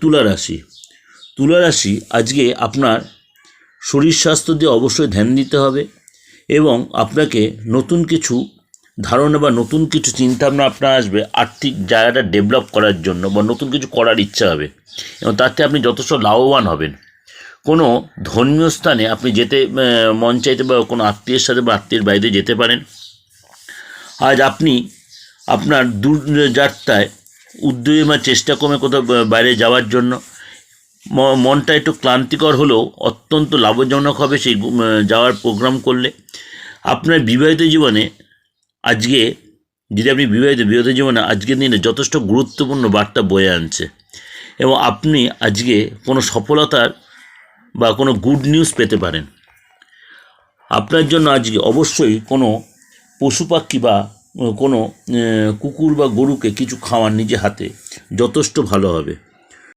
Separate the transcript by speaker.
Speaker 1: তুলা রাশি। তুলা রাশি আজকে আপনার শরীর স্বাস্থ্য দিয়ে অবশ্যই ধ্যান দিতে হবে এবং আপনাকে নতুন কিছু ধারণা বা নতুন কিছু চিন্তাভাবনা আপনার আসবে আর্থিক জায়গাটা ডেভেলপ করার জন্য বা নতুন কিছু করার ইচ্ছা হবে এবং তাতে আপনি যথেষ্ট লাভবান হবেন। কোনো ধর্মীয় স্থানে আপনি যেতে মন চাইতে বা কোনো আত্মীয়ের সাথে বা আত্মীয়ের বাড়িতে যেতে পারেন। আজ আপনি আপনার দূর যাত্রায় উদ্যোগী চেষ্টা কমে কোথাও বাইরে যাওয়ার জন্য। মনটা একটু ক্লান্তিকর হলেও অত্যন্ত লাভজনক হবে সেই যাওয়ার প্রোগ্রাম করলে। আপনার বিবাহিত জীবনে আজকে, যদি আপনি বিবাহিত বিবাহিত জীবনে আজকের দিনে যথেষ্ট গুরুত্বপূর্ণ বার্তা বয়ে আনছে এবং আপনি আজকে কোনো সফলতার বা কোনো গুড নিউজ পেতে পারেন। আপনার জন্য আজকে অবশ্যই কোনো পশু পাখি বা কোনো কুকুর বা গরুকে কিছু খাওয়ার নিজে হাতে যথেষ্ট ভালো হবে।